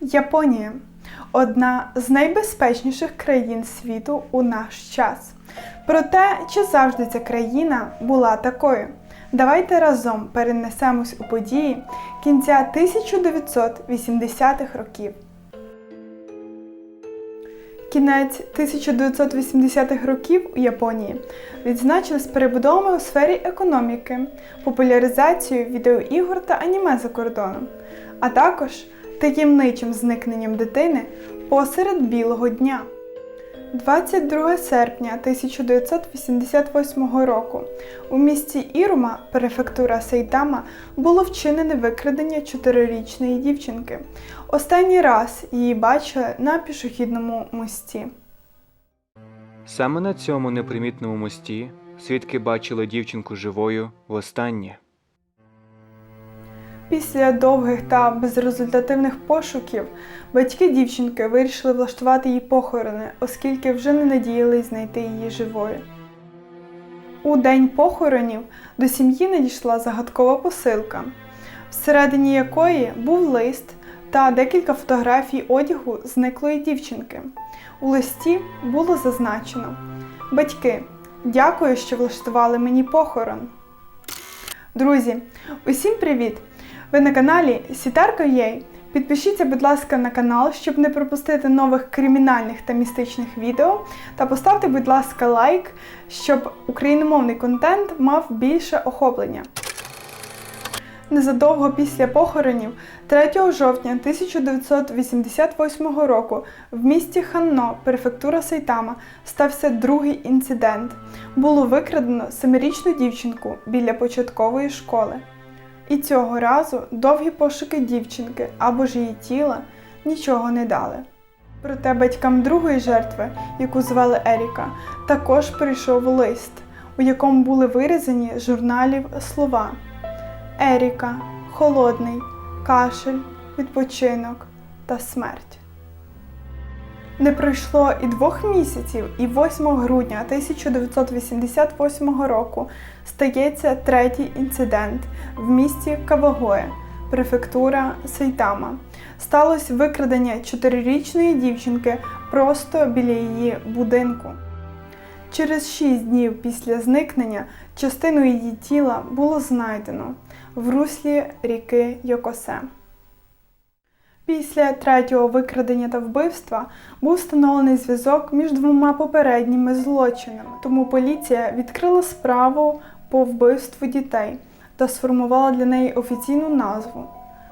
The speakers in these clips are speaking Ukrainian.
Японія одна з найбезпечніших країн світу у наш час. Проте, чи завжди ця країна була такою? Давайте разом перенесемось у події кінця 1980-х років. Кінець 1980-х років у Японії відзначили з перебудовами у сфері економіки, популяризацією відеоігор та аніме за кордоном, а також таємничим зникненням дитини посеред білого дня. 22 серпня 1988 року у місті Ірума, префектура Сейтама, було вчинене викрадення чотирирічної дівчинки. Останній раз її бачили на пішохідному мості. Саме на цьому непримітному мості свідки бачили дівчинку живою востаннє. Після довгих та безрезультативних пошуків батьки дівчинки вирішили влаштувати їй похорони, оскільки вже не надіялись знайти її живою. У день похоронів до сім'ї надійшла загадкова посилка, всередині якої був лист та декілька фотографій одягу зниклої дівчинки. У листі було зазначено: Батьки, дякую, що влаштували мені похорон. Друзі, усім привіт! Ви на каналі Сітарко.ua. Підпишіться, будь ласка, на канал, щоб не пропустити нових кримінальних та містичних відео. Та поставте, будь ласка, лайк, щоб україномовний контент мав більше охоплення. Незадовго після похоронів 3 жовтня 1988 року в місті Ханно, префектура Сайтама, стався другий інцидент. Було викрадено семирічну дівчинку біля початкової школи. І цього разу довгі пошуки дівчинки або ж її тіла нічого не дали. Проте батькам другої жертви, яку звали Еріка, також прийшов лист, у якому були вирізані з журналів слова Еріка, холодний, кашель, відпочинок та смерть. Не пройшло і двох місяців, і 8 грудня 1988 року стається третій інцидент в місті Кавагоє, префектура Сейтама. Сталося викрадення чотирирічної дівчинки просто біля її будинку. Через шість днів після зникнення частину її тіла було знайдено в руслі ріки Йокосе. Після третього викрадення та вбивства був встановлений зв'язок між двома попередніми злочинами, тому поліція відкрила справу по вбивству дітей та сформувала для неї офіційну назву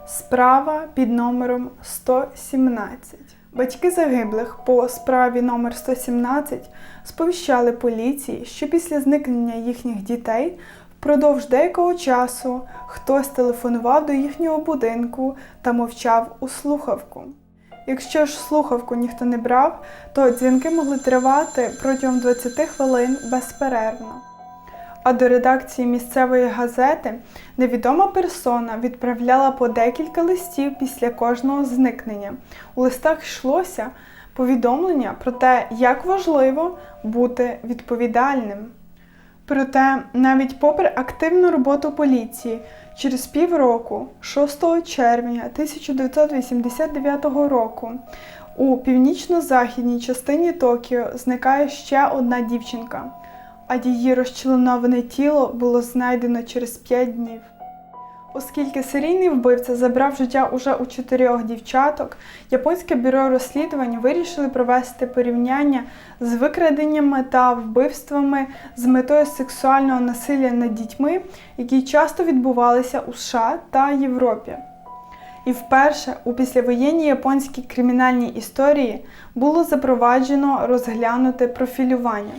Справа під номером 117. Батьки загиблих по справі номер 117 сповіщали поліції, що після зникнення їхніх дітей Впродовж деякого часу хтось телефонував до їхнього будинку та мовчав у слухавку. Якщо ж слухавку ніхто не брав, то дзвінки могли тривати протягом 20 хвилин безперервно. А до редакції місцевої газети невідома персона відправляла по декілька листів після кожного зникнення. У листах йшлося повідомлення про те, як важливо бути відповідальним. Проте, навіть попри активну роботу поліції, через півроку, 6 червня 1989 року, у північно-західній частині Токіо зникає ще одна дівчинка, а її розчленоване тіло було знайдено через 5 днів. Оскільки серійний вбивця забрав життя уже у чотирьох дівчаток, японське бюро розслідувань вирішили провести порівняння з викраденнями та вбивствами з метою сексуального насилля над дітьми, які часто відбувалися у США та Європі. І вперше у післявоєнній японській кримінальній історії було запроваджено розглянуте профілювання.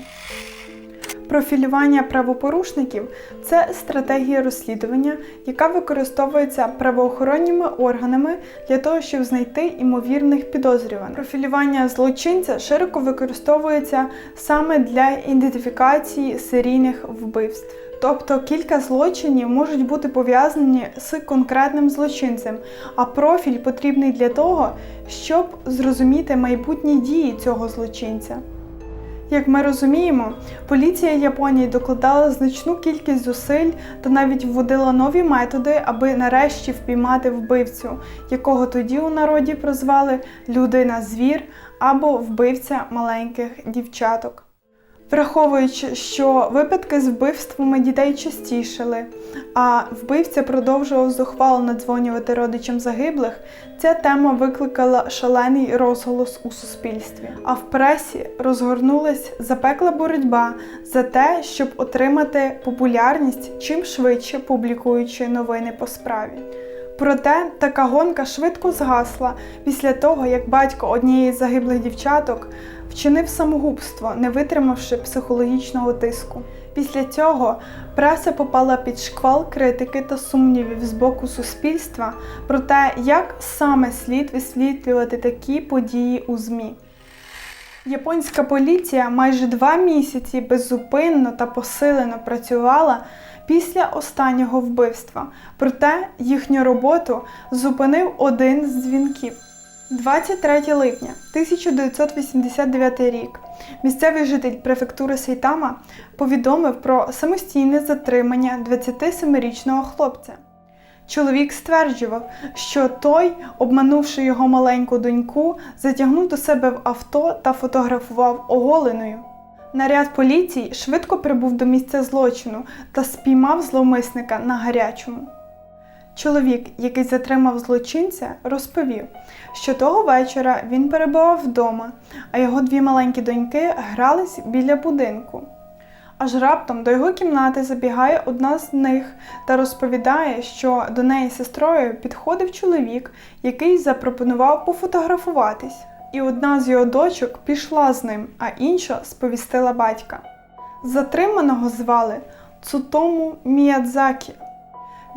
Профілювання правопорушників це стратегія розслідування, яка використовується правоохоронними органами для того, щоб знайти імовірних підозрюваних. Профілювання злочинця широко використовується саме для ідентифікації серійних вбивств. Тобто кілька злочинів можуть бути пов'язані з конкретним злочинцем, а профіль потрібний для того, щоб зрозуміти майбутні дії цього злочинця. Як ми розуміємо, поліція Японії докладала значну кількість зусиль та навіть вводила нові методи, аби нарешті впіймати вбивцю, якого тоді у народі прозвали людина-звір або вбивця маленьких дівчаток. Враховуючи, що випадки з вбивствами дітей частішали, а вбивця продовжував зухвало надзвонювати родичам загиблих, ця тема викликала шалений розголос у суспільстві. А в пресі розгорнулась запекла боротьба за те, щоб отримати популярність чим швидше публікуючи новини по справі. Проте така гонка швидко згасла після того, як батько однієї з загиблих дівчаток вчинив самогубство, не витримавши психологічного тиску. Після цього преса попала під шквал критики та сумнівів з боку суспільства про те, як саме слід висвітлювати такі події у ЗМІ. Японська поліція майже два місяці беззупинно та посилено працювала після останнього вбивства, проте їхню роботу зупинив один з дзвінків. 23 липня 1989 рік місцевий житель префектури Сейтама повідомив про самостійне затримання 27-річного хлопця. Чоловік стверджував, що той, обманувши його маленьку доньку, затягнув до себе в авто та фотографував оголеною. Наряд поліції швидко прибув до місця злочину та спіймав зловмисника на гарячому. Чоловік, який затримав злочинця, розповів, що того вечора він перебував вдома, а його дві маленькі доньки грались біля будинку. Аж раптом до його кімнати забігає одна з них та розповідає, що до неї сестрою підходив чоловік, який запропонував пофотографуватись. І одна з його дочок пішла з ним, а інша сповістила батька. Затриманого звали Цутому Міядзакі.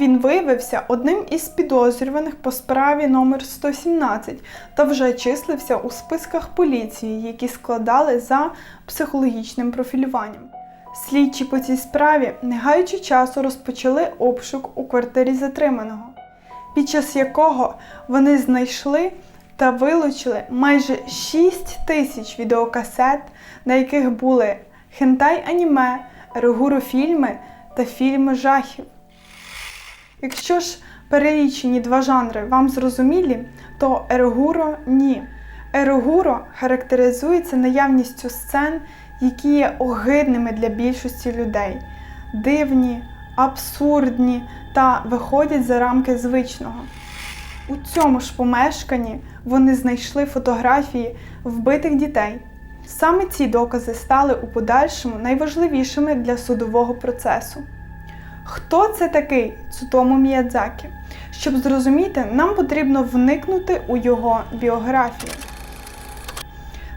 Він виявився одним із підозрюваних по справі номер 117 та вже числився у списках поліції, які складали за психологічним профілюванням. Слідчі по цій справі, не гаючи часу, розпочали обшук у квартирі затриманого, під час якого вони знайшли та вилучили майже 6 тисяч відеокасет, на яких були хентай-аніме, регурофільми та фільми жахів. Якщо ж перелічені два жанри вам зрозумілі, то ерогуро ні. Ерогуро характеризується наявністю сцен, які є огидними для більшості людей, дивні, абсурдні та виходять за рамки звичного. У цьому ж помешканні вони знайшли фотографії вбитих дітей. Саме ці докази стали у подальшому найважливішими для судового процесу. Хто це такий Цутому Міядзакі? Щоб зрозуміти, нам потрібно вникнути у його біографію.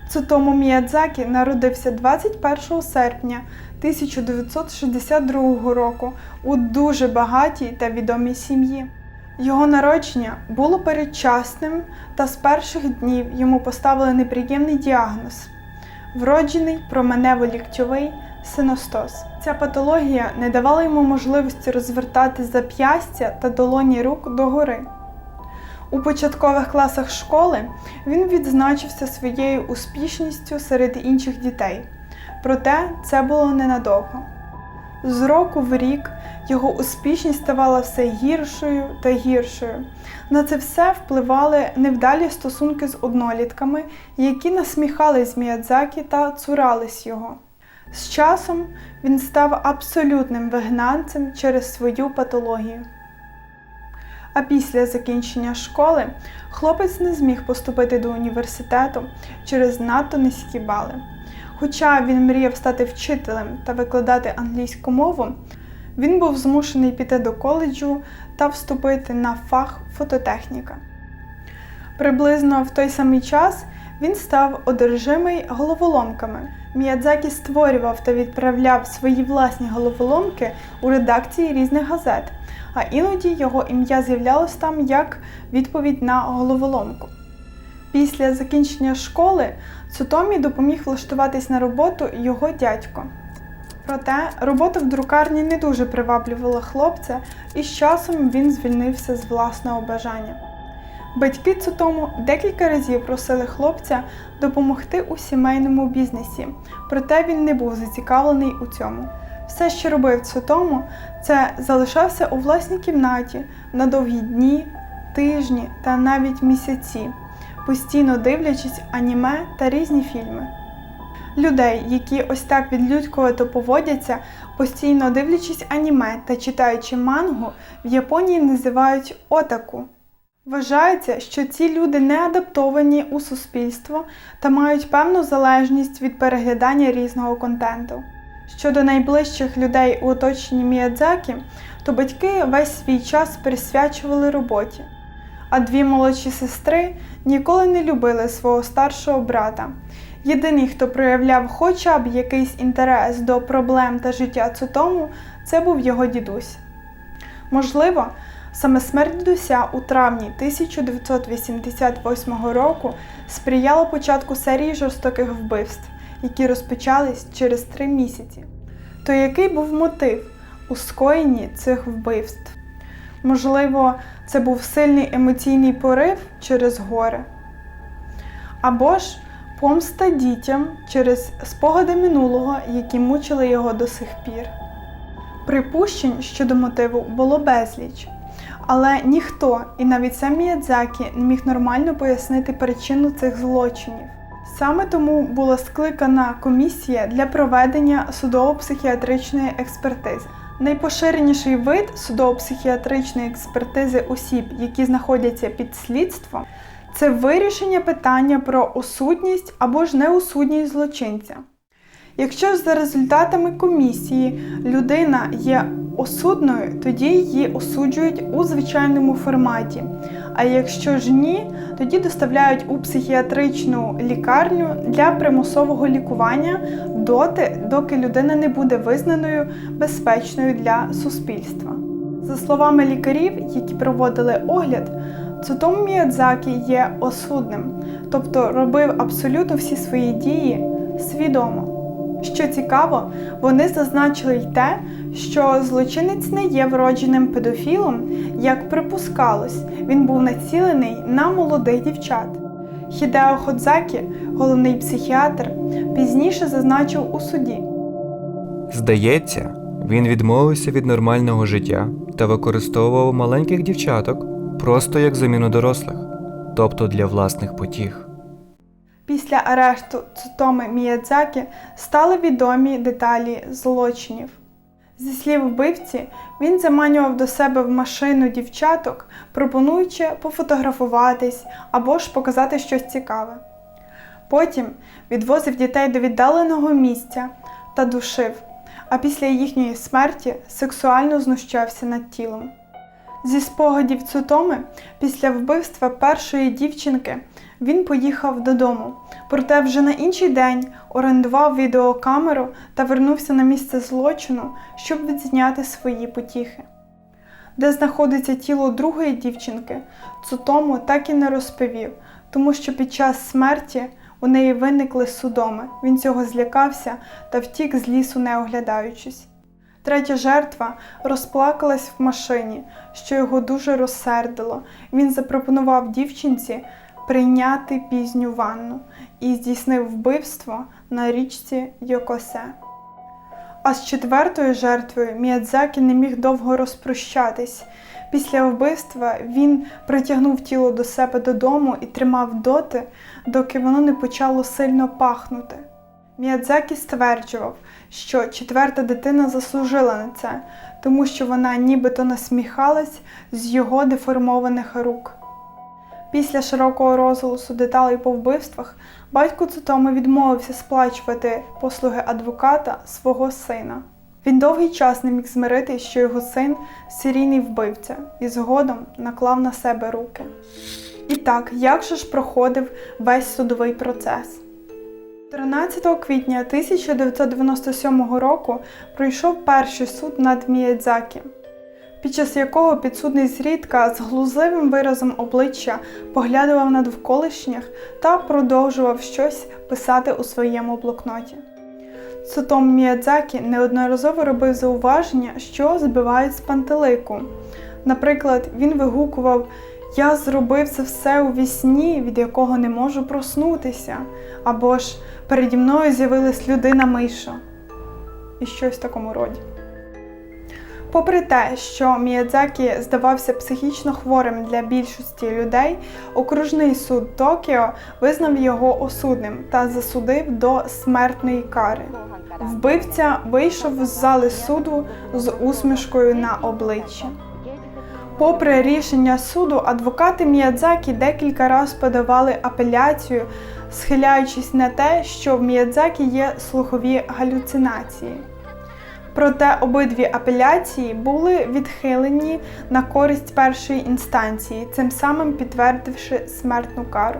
Цутому Міядзакі народився 21 серпня 1962 року у дуже багатій та відомій сім'ї. Його народження було передчасним, та з перших днів йому поставили неприємний діагноз вроджений променево-ліктьовий синостоз. Ця патологія не давала йому можливості розвертати зап'ястя та долоні рук догори. У початкових класах школи він відзначився своєю успішністю серед інших дітей, проте це було ненадовго. З року в рік його успішність ставала все гіршою та гіршою. На це все впливали невдалі стосунки з однолітками, які насміхались Міядзакі та цурались його. З часом він став абсолютним вигнанцем через свою патологію. А після закінчення школи хлопець не зміг поступити до університету через надто низькі бали. Хоча він мріяв стати вчителем та викладати англійську мову, він був змушений піти до коледжу та вступити на фах фототехніка. Приблизно в той самий час він став одержимий головоломками. Міядзакі створював та відправляв свої власні головоломки у редакції різних газет, а іноді його ім'я з'являлось там як відповідь на головоломку. Після закінчення школи Цутомі допоміг влаштуватись на роботу його дядько. Проте робота в друкарні не дуже приваблювала хлопця, і з часом він звільнився з власного бажання. Батьки Цутому декілька разів просили хлопця допомогти у сімейному бізнесі, проте він не був зацікавлений у цьому. Все, що робив Цутому, це залишався у власній кімнаті на довгі дні, тижні та навіть місяці, постійно дивлячись аніме та різні фільми. Людей, які ось так відлюдькувато поводяться, постійно дивлячись аніме та читаючи мангу, в Японії називають отаку. Вважається, що ці люди не адаптовані у суспільство та мають певну залежність від переглядання різного контенту. Щодо найближчих людей у оточенні Міядзакі, то батьки весь свій час присвячували роботі. А дві молодші сестри ніколи не любили свого старшого брата. Єдиний, хто проявляв хоча б якийсь інтерес до проблем та життя Цутому, це був його дідусь. Можливо, саме смерть дідуся у травні 1988 року сприяла початку серії жорстоких вбивств, які розпочались через три місяці. То який був мотив у скоєнні цих вбивств? Можливо, це був сильний емоційний порив через горе. Або ж помста дітям через спогади минулого, які мучили його до сих пір. Припущень щодо мотиву було безліч, але ніхто, і навіть сам Міядзакі, не міг нормально пояснити причину цих злочинів. Саме тому була скликана комісія для проведення судово-психіатричної експертизи. Найпоширеніший вид судово-психіатричної експертизи осіб, які знаходяться під слідством, це вирішення питання про осудність або ж неосудність злочинця. Якщо ж за результатами комісії людина є осудною, тоді її осуджують у звичайному форматі. А якщо ж ні, тоді доставляють у психіатричну лікарню для примусового лікування доти, доки людина не буде визнаною безпечною для суспільства. За словами лікарів, які проводили огляд, Цутому Міядзакі є осудним, тобто робив абсолютно всі свої дії свідомо. Що цікаво, вони зазначили й те, що злочинець не є вродженим педофілом, як припускалось, він був націлений на молодих дівчат. Хідео Ходзакі, головний психіатр, пізніше зазначив у суді. Здається, він відмовився від нормального життя та використовував маленьких дівчаток просто як заміну дорослих, тобто для власних потіг. Після арешту Цутоми Міядзакі стали відомі деталі злочинів. Зі слів вбивці, він заманював до себе в машину дівчаток, пропонуючи пофотографуватись або ж показати щось цікаве. Потім відвозив дітей до віддаленого місця та душив, а після їхньої смерті сексуально знущався над тілом. Зі спогадів Цутоми, після вбивства першої дівчинки він поїхав додому, проте вже на інший день орендував відеокамеру та вернувся на місце злочину, щоб відзняти свої потіхи. Де знаходиться тіло другої дівчинки, Цутому так і не розповів, тому що під час смерті у неї виникли судоми. Він цього злякався та втік з лісу, не оглядаючись. Третя жертва розплакалась в машині, що його дуже розсердило. Він запропонував дівчинці прийняти пізню ванну і здійснив вбивство на річці Йокосе. А з четвертою жертвою Міядзакі не міг довго розпрощатись. Після вбивства він притягнув тіло до себе додому і тримав доти, доки воно не почало сильно пахнути. Міядзакі стверджував, що четверта дитина заслужила на це, тому що вона нібито насміхалась з його деформованих рук. Після широкого розголосу деталей по вбивствах батько Цутоми відмовився сплачувати послуги адвоката свого сина. Він довгий час не міг змирити, що його син серійний вбивця, і згодом наклав на себе руки. І так, як же ж проходив весь судовий процес? 13 квітня 1997 року пройшов перший суд над Міядзакі, під час якого підсудний зрідка з глузливим виразом обличчя поглядував на довколишніх та продовжував щось писати у своєму блокноті. Сутом Міядзакі неодноразово робив зауваження, що збивають з пантелику. Наприклад, він вигукував Я зробив це все у вісні, від якого не можу проснутися. Або ж переді мною з'явилась людина миша. І щось в такому роді. Попри те, що Міядзакі здавався психічно хворим для більшості людей, окружний суд Токіо визнав його осудним та засудив до смертної кари. Вбивця вийшов з зали суду з усмішкою на обличчі. Попри рішення суду, адвокати Міядзакі декілька разів подавали апеляцію, схиляючись на те, що в Міядзакі є слухові галюцинації. Проте обидві апеляції були відхилені на користь першої інстанції, цим самим підтвердивши смертну кару.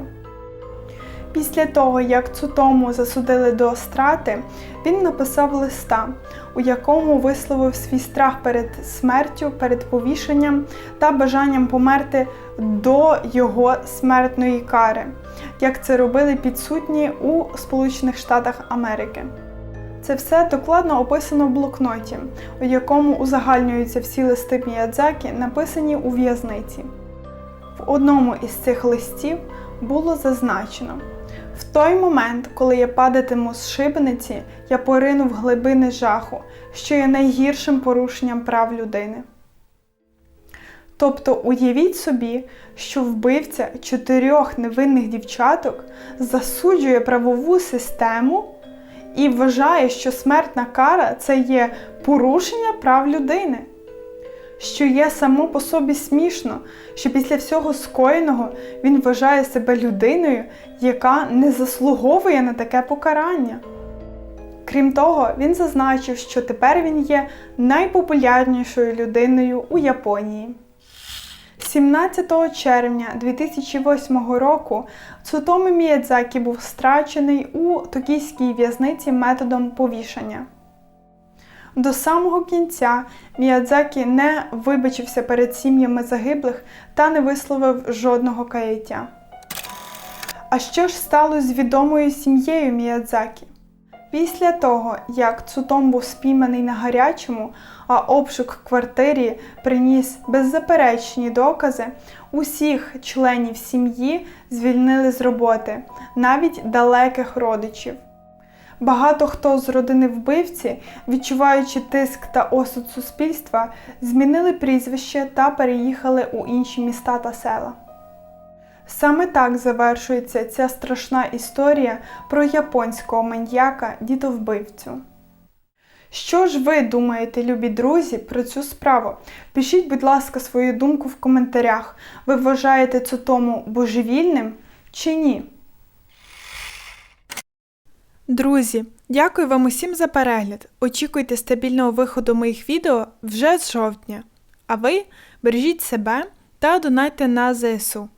Після того, як Цутому засудили до страти, він написав листа, у якому висловив свій страх перед смертю, перед повішенням та бажанням померти до його смертної кари, як це робили підсудні у Сполучених Штатах Америки. Це все докладно описано в блокноті, у якому узагальнюються всі листи Міядзакі, написані у в'язниці. В одному із цих листів було зазначено: в той момент, коли я падатиму з шибениці, я порину в глибини жаху, що є найгіршим порушенням прав людини. Тобто уявіть собі, що вбивця чотирьох невинних дівчаток засуджує правову систему і вважає, що смертна кара це є порушення прав людини. Що є само по собі смішно, що після всього скоєного він вважає себе людиною, яка не заслуговує на таке покарання. Крім того, він зазначив, що тепер він є найпопулярнішою людиною у Японії. 17 червня 2008 року Цутоми Міядзакі був страчений у токійській в'язниці методом повішання. До самого кінця Міядзакі не вибачився перед сім'ями загиблих та не висловив жодного каяття. А що ж сталося з відомою сім'єю Міядзакі? Після того, як Цутом був спійманий на гарячому, а обшук в квартирі приніс беззаперечні докази, усіх членів сім'ї звільнили з роботи, навіть далеких родичів. Багато хто з родини вбивці, відчуваючи тиск та осуд суспільства, змінили прізвище та переїхали у інші міста та села. Саме так завершується ця страшна історія про японського маньяка дітовбивцю. Що ж ви думаєте, любі друзі, про цю справу? Пишіть, будь ласка, свою думку в коментарях. Ви вважаєте Цутому божевільним чи ні? Друзі, дякую вам усім за перегляд. Очікуйте стабільного виходу моїх відео вже з жовтня. А ви бережіть себе та донайте на ЗСУ.